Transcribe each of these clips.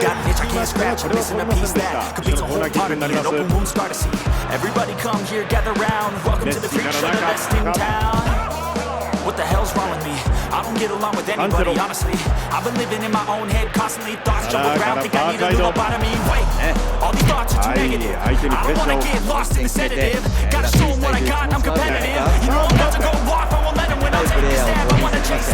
Got an itch I can't scratch. I'm missing a piece that completes a whole part of me. An open wound scar to see. Everybody come here, gather round. Welcome to the freak show, the best in town. What the hell's wrong with me? I don't get along with anybody, honestly. I've been living in my own head constantly. Thoughts jump around, think I need a new me. Wait, all these thoughts are too negative. I don't wanna get lost in the sedative. Gotta show 'em what I got, I'm competitive. You know I'm about to go off, I won't let 'em win. I'll take the stab. I wanna chase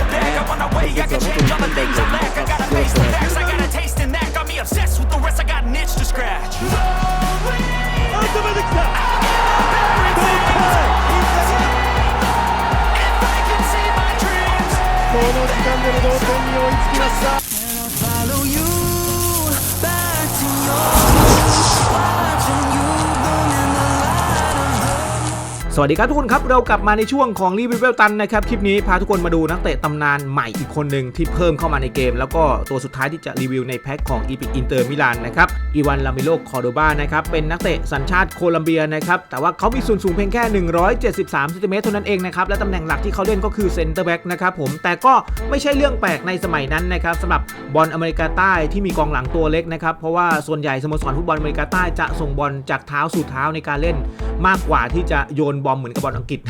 สวัสดีครับทุกคนครับ เรากลับมาในช่วงของรีวิวเวลตันนะครับ คลิปนี้พาทุกคนมาดูนักเตะตำนานใหม่อีกคนหนึ่งที่เพิ่มเข้ามาในเกม แล้วก็ตัวสุดท้ายที่จะรีวิวในแพ็คของอีพิกอินเตอร์มิลานนะครับอีวานลามิโลคอร์โดบานะครับเป็นนักเตะสัญชาติโคลัมเบียนะครับแต่ว่าเขามีส่วนสูงเพียงแค่ 173ซนติเมตรเท่านั้นเองนะครับและตำแหน่งหลักที่เขาเล่นก็คือเซนเตอร์แบ็กนะครับผมแต่ก็ไม่ใช่เรื่องแปลกในสมัยนั้นนะครับสำหรับบอลอเมริกาใต้ที่มีกองหลังตัวเล็กนะครับเพราะว่าส่วนใหญ่สโมสรฟุตบอลอเมริกาใต้จะส่งบอลจากเท้าสู่เท้าในการเล่น มากกว่าที่จะโยนบอมเหมือนกับบอลอังกฤษ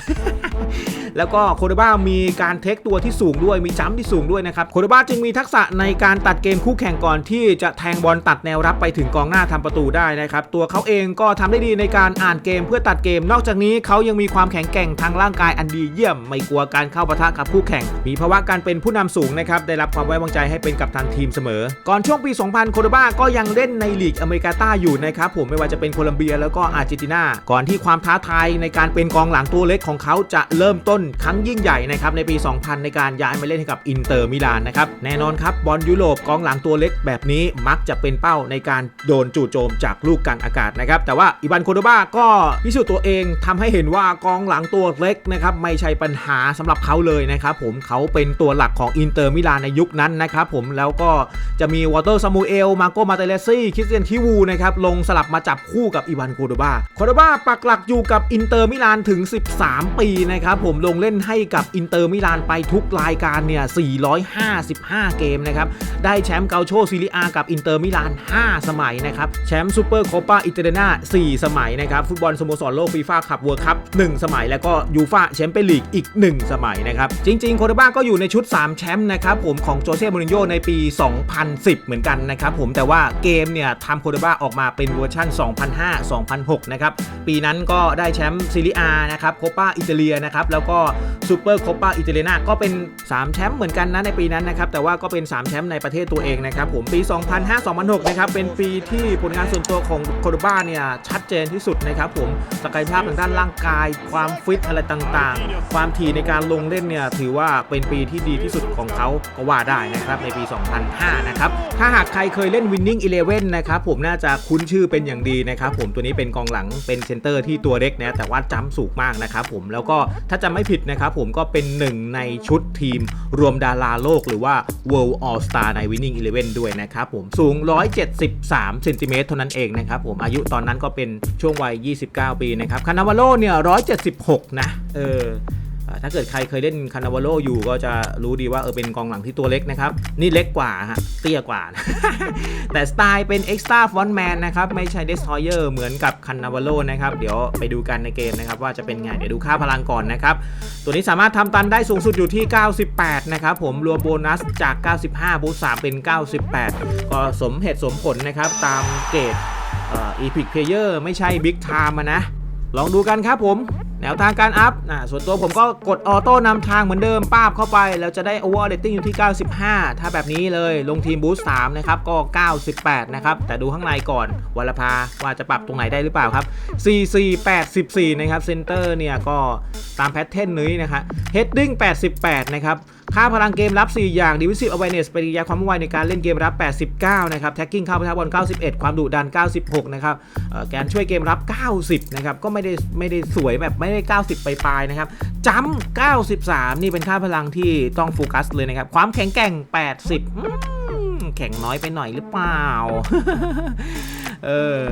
แล้วก็โคเดบ้ามีการเทคตัวที่สูงด้วยมีจัมที่สูงด้วยนะครับโคเดบ้าจึงมีทักษะในการตัดเกมคู่แข่งก่อนที่จะแทงบอลตัดแนวรับไปถึงกองหน้าทำประตูได้นะครับตัวเขาเองก็ทำได้ดีในการอ่านเกมเพื่อตัดเกม นอกจากนี้เขายังมีความแข็งแกร่งทางร่างกายอันดีเยี่ยม ไม่กลัวการเข้าปะทะกับคู่แข่ง มีภาวะการเป็นผู้นำสูงนะครับได้รับความไว้วางใจให้เป็นกัปตันทีมเสมอ ก่อนช่วงปี 2000 โคเดบ้าก็ยังเล่นในลีกอเมริกาใต้อยู่นะครับผมไม่ว่าจะเป็นโคลัมเบียแล้วก็อาร์เจนตินาก่อนที่ความท้าทายในการเป็นกองหลังตัวเล็กของเขาจะเริ่มต้นครั้งยิ่งใหญ่นะครับในปี 2000 ในการย้ายมาเล่นให้กับอินเตอร์มิลานนะครับแน่นอนครับบอลยุโรปกองหลังตัวเล็กแบบนี้มักจะเป็นเป้าในการโดนจู่โจมจากลูกกลางอากาศนะครับแต่ว่าอิบันโคโดบ้าก็พิสูจน์ตัวเองทำให้เห็นว่ากองหลังตัวเล็กนะครับไม่ใช่ปัญหาสำหรับเขาเลยนะครับผมเขาเป็นตัวหลักของอินเตอร์มิลานในยุคนั้นนะครับผมแล้วก็จะมีวอเตอร์ซามูเอลมาโกมาเตเลซี่คริสเตียนทิวูนะครับลงสลับมาจับคู่กับอีวานโคโดบ้าโคโดบ้าปักหลักอยู่กับอินเตอร์มิลานถึง 13 ปีนะครับผมลงเล่นให้กับอินเตอร์มิลานไปทุกรายการเนี่ย 455 เกมนะครับ ได้แชมป์เกาโชซีรีอากับอินเตอร์มิลาน 5 สมัยนะครับ แชมป์ซูเปอร์โคปาอิตาเลียนา4 สมัยนะครับ ฟุตบอลสโมสรโลกฟีฟ่าคัพเวิร์คัพ1สมัย แล้วก็ยูฟ่าแชมเปี้ยนลีกอีก 1 สมัยนะครับ จริงๆโคเดบ้าก็อยู่ในชุด 3 แชมป์นะครับผมของโจเซ่มูรินโญ่ในปี 2010 เหมือนกันนะครับผมแต่ว่าเกมเนี่ยทำโคเดบ้าออกมาเป็นเวอร์ชัน2005-2006 นะครับปีนั้นก็ได้แชมป์ซีรีอานะครับโคปาอิตาเลียนะครับแล้วก็ซูเปอร์โคปาอิตาเลียนาก็เป็น 3 แชมป์เหมือนกันนะในปีนั้นนะครับ แต่ว่าก็เป็น 3 แชมป์ในประเทศตัวเองนะครับ ผมปี 2005-2006 นะครับ เป็นปีที่ผลงานส่วนตัวของโคโดบ้าเนี่ย ชัดเจนที่สุดนะครับผมศักยภาพทางด้านร่างกาย ความฟิตอะไรต่างๆ ความถี่ในการลงเล่นเนี่ย ถือว่าเป็นปีที่ดีที่สุดของเขาก็ว่าได้นะครับในปี 2005 นะครับ ถ้าหากใครเคยเล่น Winning Eleven นะครับผมน่าจะคุ้นชื่อเป็นอย่างดีนะครับผมตัวนี้เป็นกองหลังเป็นเซนเตอร์ที่ตัวเล็กนะแต่ว่าจ้ำสูงมากนะครับผมแล้วก็ถ้าจำไม่ผิดนะครับผมก็เป็นหนึ่งในชุดทีมรวมดาราโลกหรือว่า World All Star ใน Winning Eleven ด้วยนะครับผมสูง 173เซนติเมตรเท่านั้นเองนะครับผมอายุตอนนั้นก็เป็นช่วงวัย 29 ปีนะครับคานาวาโลเนี่ย 176 นะ เออ ถ้าเกิดใครเคยเล่นคานาวาโลอยู่ก็จะรู้ดีว่าเออเป็นกองหลังที่ตัวเล็กนะครับ นี่เล็กกว่าฮะเตี้ยกว่า แต่สไตล์เป็น Extra Front Man นะครับ ไม่ใช่ Destroyer เหมือนกับคานาวาโลนะครับ เดี๋ยวไปดูกันในเกมนะครับว่าจะเป็นไง เดี๋ยวดูค่าพลังก่อนนะครับ ตัวนี้สามารถทำตันได้สูงสุดอยู่ที่ 98 นะครับ ผมรวมโบนัสจาก 95บูส3เป็น 98 ก็สมเหตุสมผลนะครับตามเกรดเอ่อ Epic Player ไม่ใช่ Big Time อะนะลองดูกันครับผม แนวทางการอัพนะส่วนตัวผมก็กดออโต้นำทางเหมือนเดิมป้าบเข้าไป แล้วจะได้ over rating อยู่ที่ 95 ถ้าแบบนี้เลยลงทีมบูสต์3นะครับ ก็ 98 นะครับ แต่ดูข้างในก่อนวลภาว่าจะปรับตรงไหนได้หรือเปล่าครับ 4484นะครับเซนเตอร์เนี่ยก็ตามแพทเทิร์นนี้นะครับ heading 88 นะครับ ค่าพลังเกมรับ 4 อย่าง Divisive Awareness ปฏิกิริยาความว่องไวในการเล่นเกมรับ 89 นะครับ Tagging เข้าประทับบอล 91 ความดุดัน 96 นะครับเอ่อการช่วยเกมรับ 90 นะครับ ก็ไม่ได้ไม่ได้สวยแบบไม่ได้ 90ไปลายนะครับจัม93 นี่เป็นค่าพลังที่ต้องโฟกัสเลยนะครับ ความแข็งแกร่ง 80 แข็งน้อยไปหน่อยหรือเปล่าเออ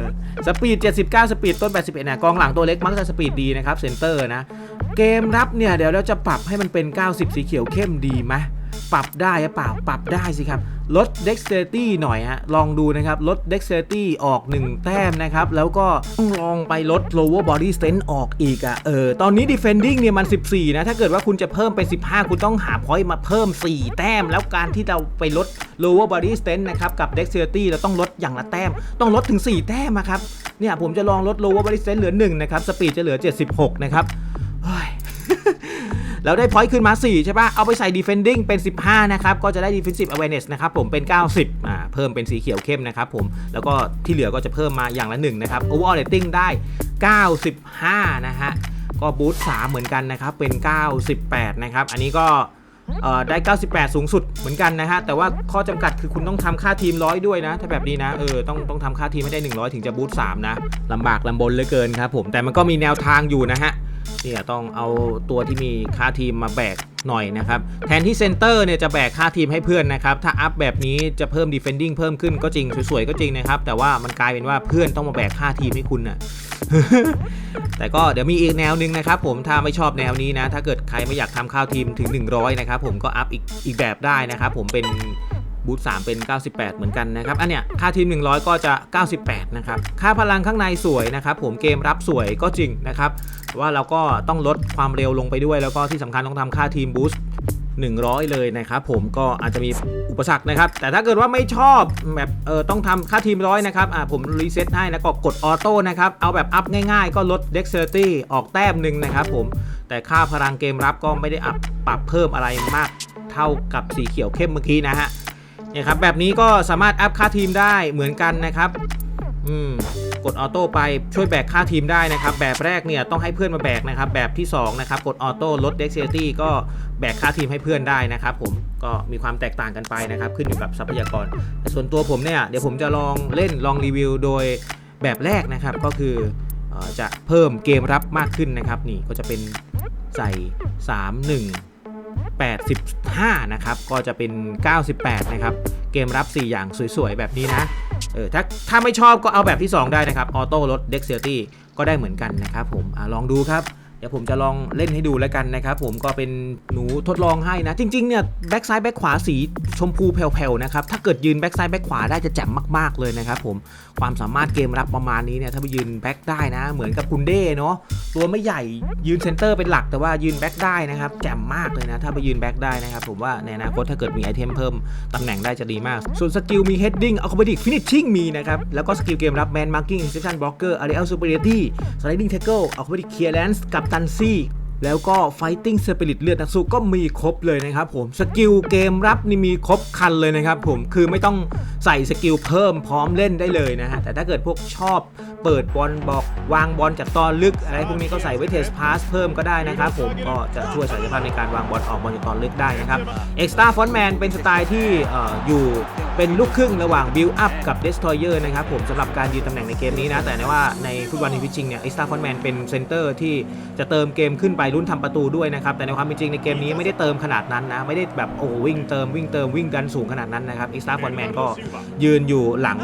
สปีด 79 สปีด ต้น 81เนี่ยกองหลังตัวเล็กมักจะสปีดดีนะครับ เซนเตอร์นะ เกมรับเนี่ยเดี๋ยวเราจะปรับให้มันเป็น 90 สีเขียวเข้มดีไหมปรับได้หรือเปล่าปรับได้สิครับ ลด dexterity หน่อยฮะลองดูนะครับ ลด dexterity ออก 1 แต้มนะครับ แล้วก็ต้องลองไปลด lower body strength ออกอีกอะ่ะเออตอนนี้ defending เนี่ยมัน 14 นะ ถ้าเกิดว่าคุณจะเพิ่มเป็น 15 คุณต้องหา point มาเพิ่ม 4 แต้ม แล้วการที่เราไปลด lower body strength นะครับ กับ dexterity เราต้องลดอย่างละแต้ม ต้องลดถึง 4 แต้มครับเนี่ยผมจะลองลด lower body strength เหลือ1นะครับ speed จะเหลือ 76 นะครับ แล้วได้พอยต์ขึ้นมา 4 ใช่ปะเอาไปใส่ defending เป็น 15 นะครับ ก็จะได้ defensive awareness นะครับผมเป็น 90อ่าเพิ่มเป็นสีเขียวเข้มนะครับผม แล้วก็ที่เหลือก็จะเพิ่มมาอย่างละ 1 นะครับ overall rating ได้ 95 นะฮะ ก็บูสต์3เหมือนกันนะครับ เป็น 98 นะครับ อันนี้ก็เอ่อได้ 98 สูงสุดเหมือนกันนะฮะ แต่ว่าข้อจำกัดคือคุณต้องทำค่าทีมร้อยด้วยนะ ถ้าแบบนี้นะ เออ ต้องต้องทำค่าทีมให้ได้ 100 ถึงจะบูสต์3นะลำบากลำบนเหลือเกินครับผม แต่มันก็มีแนวทางอยู่นะฮะ เนี่ยต้องเอาตัวที่มีค่าทีมมาแบกหน่อยนะครับ แทนที่เซนเตอร์เนี่ยจะแบกค่าทีมให้เพื่อนนะครับ ถ้าอัพแบบนี้จะเพิ่ม defending เพิ่มขึ้นก็จริง สวยๆ ก็จริงนะครับ แต่ว่ามันกลายเป็นว่าเพื่อนต้องมาแบกค่าทีมให้คุณน่ะแต่ก็เดี๋ยวมีอีกแนวนึงนะครับผมถ้าไม่ชอบแนวนี้นะ ถ้าเกิดใครไม่อยากทำข้าวทีมถึง 100 นะครับผมก็อัพอีกอีกแบบได้นะครับผมเป็น บูท3เป็น 98 เหมือนกันนะครับ อันเนี้ยค่าทีม 100 ก็จะ 98 นะครับ ค่าพลังข้างในสวยนะครับผมเกมรับสวยก็จริงนะครับแต่ว่าเราก็ต้องลดความเร็วลงไปด้วย แล้วก็ที่สำคัญต้องทำค่าทีมบูสต์100 เลยนะครับผมก็อาจจะมีอุปสรรคนะครับ แต่ถ้าเกิดว่าไม่ชอบแบบเออต้องทำค่าทีมร้อยนะครับอ่าผมรีเซ็ตให้แล้วก็กดออโต้นะครับ เอาแบบอัพง่ายๆ ก็ลด dexterity ออกแต้มหนึ่งนะครับผมแต่ค่าพลังเกมรับก็ไม่ได้อัพปรับเพิ่มอะไรมากเท่ากับสีเขียวเข้มเมื่อกี้นะฮะ เนี่ยครับแบบนี้ก็สามารถอัพค่าทีมได้เหมือนกันนะครับ อืมกดออโต้ไปช่วยแบกค่าทีมได้นะครับ แบบแรกเนี่ยต้องให้เพื่อนมาแบกนะครับ แบบที่2นะครับกดออโต้ลด dexterity ก็แบกค่าทีมให้เพื่อนได้นะครับผมก็มีความแตกต่างกันไปนะครับ ขึ้นอยู่กับทรัพยากรแต่ส่วนตัวผมเนี่ยเดี๋ยวผมจะลองเล่นลองรีวิวโดยแบบแรกนะครับก็คือเออจะเพิ่มเกมรับมากขึ้นนะครับ นี่ก็จะเป็นใส่ 3 1 85นะครับ ก็จะเป็น 98 นะครับ เกมรับ 4 อย่างสวยๆ แบบนี้นะ เออถ้าถ้าไม่ชอบก็เอาแบบที่ 2 ได้นะครับ ออโต้ลดเด็กเซียตี้ก็ได้เหมือนกันนะครับผมอลองดูครับ ดี๋ยวผมจะลองเล่นให้ดูแล้วกันนะครับผมก็เป็นหนูทดลองให้นะ จริงๆเนี่ยแบ็กซ้ายแบ็กขวาสีชมพูแผ่วๆนะครับถ้าเกิดยืนแบ็กซ้ายแบ็กขวาได้จะแจ่มมากๆเลยนะครับผมความสามารถเกมรับประมาณนี้เนี่ยถ้าไปยืนแบ็กได้นะ เหมือนกับกุนเด้เนาะตัวไม่ใหญ่ยืนเซนเตอร์เป็นหลักแต่ว่ายืนแบ็กได้นะครับแจ่มมากเลยนะถ้าไปยืนแบ็กได้นะครับผมว่าในอนาคตถ้าเกิดมีไอเทมเพิ่มตำแหน่งได้จะดีมาก ส่วนสกิลมี heading acrobatic finishing มีนะครับแล้วก็สกิลเกมรับ man marking interception blocker aerial superiority sliding tackle acrobatic clearance กับตันซี่ แล้วก็ Fighting Spirit เลือดนักสู้ก็มีครบเลยนะครับผมสกิลเกมรับนี่มีครบคันเลยนะครับผมคือไม่ต้องใส่สกิลเพิ่มพร้อมเล่นได้เลยนะฮะแต่ถ้าเกิดพวกชอบเปิดบอลบอกวางบอลจากตอนลึก อะไรพวกนี้ก็ใส่ไว้เทสพาสเพิ่มก็ได้นะครับผมก็จะช่วยศักยภาพในการวางบอลออกบอลจากตอนลึกได้นะครับ Extra Frontman เป็นสไตล์ที่ออยู่เป็นลูกครึ่งระหว่าง Build Up กับ Destroyer นะครับผมสำหรับการยืนตำแหน่งในเกมนี้นะแต่ในว่าในฟุตบอลในพิชชิงเนี่ย Extra Frontman เป็นเซนเตอร์ที่จะเติมเกมขึ้นไปรุ่นทำประตูด้วยนะครับแต่ในความเป็นจริงในเกมนี้ไม่ได้เติมขนาดนั้นนะไม่ได้แบบโอ้โหวิ่งเติมวิ่งเติมวิ่งกันสูงขนาดนั้นนะครับ Extra Frontman ก็ยืนอยู่หลัง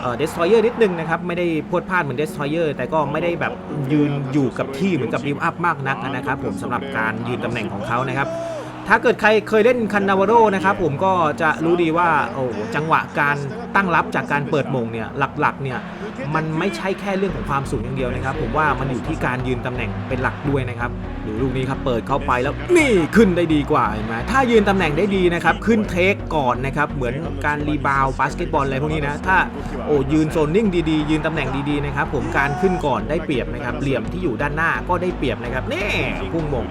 เอ่อ Destroyer นิดนึงนะครับไม่ได้พรวดพลาดเหมือน Destroyer แต่ก็ไม่ได้แบบยืนอยู่กับที่เหมือนกับ Build Up มากนักนะครับผมสำหรับการยืนตำแหน่งของเขานะครับถ้าเกิดใครเคยเล่นคันนาวาโรนะครับผมก็จะรู้ดีว่าโอ้จังหวะการตั้งรับจากการเปิดมงเนี่ยหลักๆเนี่ย มันไม่ใช่แค่เรื่องของความสูงอย่างเดียวนะครับ ผมว่ามันอยู่ที่การยืนตำแหน่งเป็นหลักด้วยนะครับดูลูกนี้ครับเปิดเข้าไปแล้วนี่ขึ้นได้ดีกว่าเห็นไหมถ้ายืนตำแหน่งได้ดีนะครับขึ้นเทคก่อนนะครับเหมือนการรีบาวบาสเกตบอลอะไรพวกนี้นะถ้าโอ้ยืนโซนนิ่งดีๆ ยืนตำแหน่งดีๆนะครับผมการขึ้นก่อนได้เปรียบนะครับเหลี่ยมที่อยู่ด้านหน้าก็ได้เปรียบนะครับนี่พุ่งมง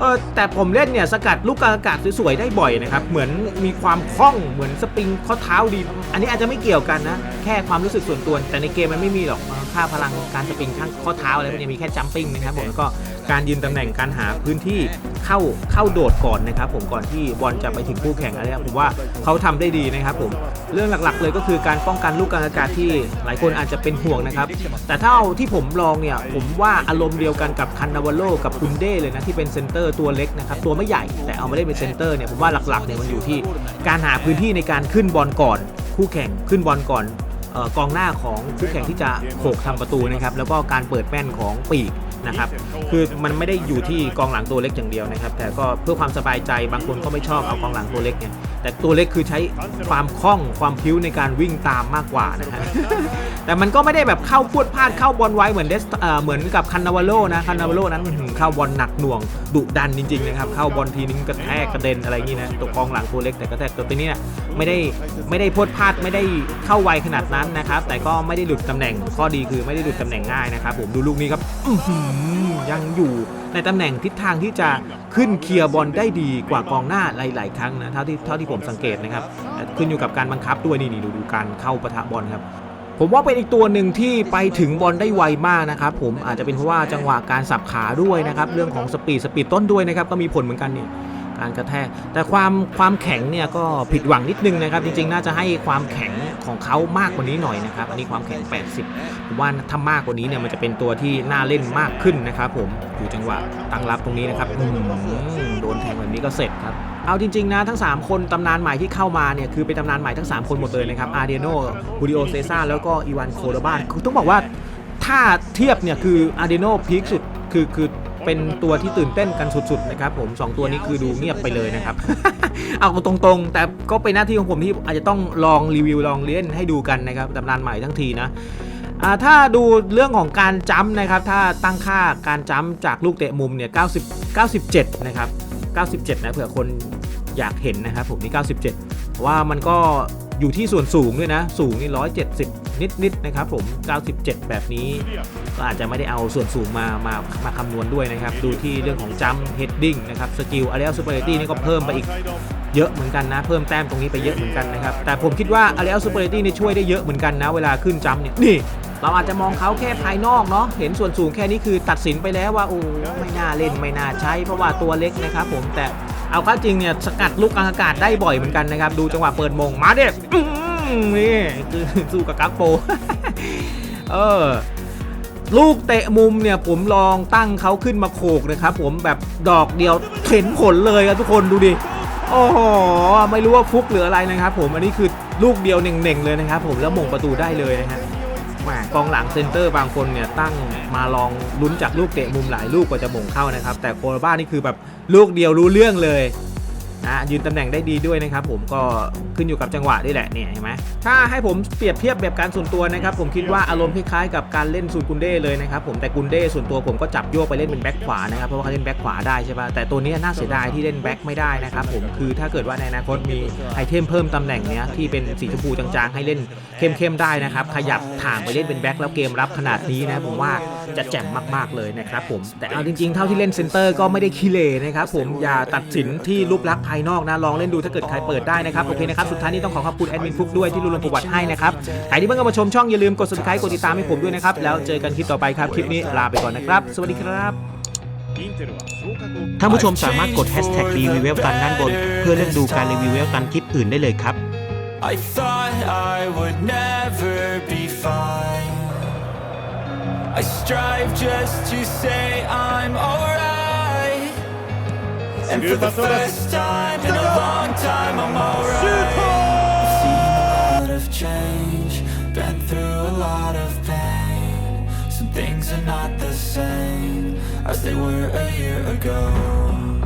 เออแต่ผมเล่นเนี่ยสกัดลูกกลางอากาศสวยๆได้บ่อยนะครับเหมือนมีความคล่องเหมือนสปริงข้อเท้าดี อันนี้อาจจะไม่เกี่ยวกันนะแค่ความรู้สึกส่วนตัวแต่ในเกมมันไม่มีหรอกค่าพลังการสปริงข้างข้อเท้าอะไรพวกนี้มีแค่จัมปิ้งนะครับผมแล้วก็การยืนตำแหน่งการหาพื้นที่เข้าเข้าโดดก่อนนะครับผมก่อนที่บอลจะไปถึงคู่แข่งอะไรเนี่ยผมว่าเขาทำได้ดีนะครับผมเรื่องหลักๆ เลยก็คือการป้องกันลูกกลางอากาศที่หลายคนอาจจะเป็นห่วงนะครับ แต่ถ้าเอาที่ผมลองเนี่ยผมว่าอารมณ์เดียวกันกับคันนาวาโลกับคุนเด้เลยนะที่เป็นเซนเตอร์ตัวเล็กนะครับตัวไม่ใหญ่แต่เอามาเล่นเป็นเซนเตอร์เนี่ยผมว่าหลักๆเนี่ยมันอยู่ที่การหาพื้นที่ในการขึ้นบอลก่อนคู่แข่งขึ้นบอลก่อนเอ่อ กองหน้าของคู่แข่งที่จะโขกทำประตูนะครับแล้วก็การเปิดแป้นของปีก นะครับคือมันไม่ได้อยู่ที่กองหลังตัวเล็กอย่างเดียวนะครับ แต่ก็เพื่อความสบายใจบางคนก็ไม่ชอบเอากองหลังตัวเล็กเนี่ยแต่ตัวเล็กคือใช้ความคล่องความพิ้วในการวิ่งตามมากกว่านะฮะแต่มันก็ไม่ได้แบบเข้าพวดพลาดเข้าบอลไวเหมือนเดสเหมือนกับคันนาวาโลนะคันนาวาโลนั้นเข้าบอลหนักหน่วงดุดันจริงๆนะครับเข้าบอลทีนึงกระแทกกระเด็นอะไรอย่างนี้นะตัวกองหลังตัวเล็กแต่กระแทกตัวนี้เนี่ยไม่ได้ไม่ได้พลดพลาดไม่ได้เข้าไวขนาดนั้นนะครับแต่ก็ไม่ได้หลุดตำแหน่งข้อดีคือไม่ได้หลุดตำแหน่งง่ายนะครับผมดูลูกนี้ครับยังอยู่ในตำแหน่งทิศทางที่จะขึ้นเคลียร์บอลได้ดีกว่ากองหน้าหลาย ๆ ครั้งนะเท่าที่เท่าที่ผมสังเกตนะครับแต่ขึ้นอยู่กับการบังคับด้วยนี่นี่ดูดูการเข้าปะทะบอลครับผมว่าเป็นอีกตัวหนึ่งที่ไปถึงบอลได้ไวมากนะครับผมอาจจะเป็นเพราะว่าจังหวะการสับขาด้วยนะครับเรื่องของสปีดสปีดต้นด้วยนะครับก็มีผลเหมือนกันเนี่ย การกระแทก แต่ความความแข็งเนี่ยก็ผิดหวังนิดนึงนะครับ จริงๆ น่าจะให้ความแข็งของเขามากกว่านี้หน่อยนะครับ อันนี้ความแข็ง 80ผมว่าถ้ามากกว่านี้เนี่ยมันจะเป็นตัวที่น่าเล่นมากขึ้นนะครับผมดูจังหวะตั้งรับตรงนี้นะครับโดนแทงแบบนี้ก็เสร็จครับเอาจริงๆนะทั้ง 3 คนตำนานใหม่ที่เข้ามาเนี่ยคือเป็นตำนานใหม่ทั้ง 3 คนหมดเลยนะครับอาร์เดโนบูริโอเซซ่าแล้วก็อีวานโคโดบานคือต้องบอกว่าถ้าเทียบเนี่ยคืออาร์เดโนพีคสุดคือคือ เป็นตัวที่ตื่นเต้นกันสุดๆนะครับผม 2 ตัวนี้คือดูเงียบไปเลยนะครับ เอาตรงๆ แต่ก็เป็นหน้าที่ของผมที่อาจจะต้องลองรีวิวลองเล่นให้ดูกันนะครับตำนานใหม่ทั้งทีนะถ้าดูเรื่องของการจัมป์นะครับ ถ้าตั้งค่าการจัมป์จากลูกเตะมุมเนี่ย90 97 นะครับ 97 นะเผื่อคนอยากเห็นนะครับผมนี่ 97เพราะว่ามันก็ อยู่ที่ส่วนสูงด้วยนะ สูงนี่170นิดๆนะครับผม97แบบนี้ ก็อาจจะไม่ได้เอาส่วนสูงมามามาคำนวณด้วยนะครับ ดูที่เรื่องของจัมเฮดดิ้งนะครับสกิลอารี l ซูเปอร์เลตี้นี่ก็เพิ่มไปอีกเยอะเหมือนกันนะ เพิ่มแต้มตรงนี้ไปเยอะเหมือนกันนะครับ แต่ผมคิดว่า a r e a l Superiority นี่ช่วยได้เยอะเหมือนกันนะ เวลาขึ้นจัมเนี่ยนี่เราอาจจะมองเขาแค่ภายนอกเนาะ เห็นส่วนสูงแค่นี้คือตัดสินไปแล้วว่าโอ้ไม่น่าเล่นไม่น่าใช้เพราะว่าตัวเล็กนะครับผมแต่ เอาข้าจริงเนี่ยสกัดลูกกลางอากาศได้บ่อยเหมือนกันนะครับ ดูจังหวะเปิดมงมาเด็กนี่คือสู้กับกักโป เออลูกเตะมุมเนี่ยผมลองตั้งเขาขึ้นมาโขกนะครับผมแบบดอกเดียวเห็นผลเลยครับทุกคนดูดิโอ้โหไม่รู้ว่าฟุกหรืออะไรนะครับผมอันนี้คือลูกเดียวเน่งๆเลยนะครับผมแล้วมงประตูได้เลยนะฮะ กองหลังเซนเตอร์บางคนเนี่ยตั้งมาลองลุ้นจากลูกเตะมุมหลายลูกกว่าจะมงเข้านะครับ แต่โคราบ้านี่คือแบบลูกเดียวรู้เรื่องเลย นะยืนตำแหน่งได้ดีด้วยนะครับผมก็ขึ้นอยู่กับจังหวะนี่แหละเนี่ยเห็นไหมถ้าให้ผมเปรียบเทียบแบบการส่วนตัวนะครับผมคิดว่าอารมณ์คล้ายๆกับการเล่นซูนกุนเด้เลยนะครับผมแต่กุนเด้ส่วนตัวผมก็จับโยกไปเล่นเป็นแบ็คขวานะครับเพราะว่าเขาเล่นแบ็คขวาได้ใช่ป่ะแต่ตัวนี้น่าเสียดายที่เล่นแบ็คไม่ได้นะครับผมคือถ้าเกิดว่าในอนาคตมีไอเทมเพิ่มตำแหน่งเนี้ยที่เป็นสีชมพูจางๆ ให้เล่นเข้มๆได้นะครับขยับถางไปเล่นเป็นแบ็คแล้วเกมรับขนาดนี้นะผมว่าจะแจ่มมากๆเลยนะครับผมแต่เอาจริงๆเท่าที่เล่นเซนเตอร์ก็ไม่ได้ขี้เหร่นะครับผมอย่าตัดสินที่รูปลักษณภายนอกนะลองเล่นดูถ้าเกิดใครเปิดได้นะครับโอเคนะครับสุดท้ายนี้ต้องขอขอบคุณแอดมินฟุกด้วยที่รู้ลงประวัติให้นะครับใครที่เพิ่งเข้ามาชมช่องอย่าลืมกด subscribe กดติดตามให้ผมด้วยนะครับแล้วเจอกันคลิปต่อไปครับคลิปนี้ลาไปก่อนนะครับ สวัสดีครับท่านผู้ชมสามารถกด hashtag รีวิวเวลตันด้านบน เพื่อเลือกดูการรีวิวเวลตันคลิปอื่นได้เลยครับ I thought I would never be fine. I strive just to say I'm alright. And for the first time in a long time, I'm alright. I've seen a lot of change, been through a lot of pain. Some things are not the same as they were a year ago.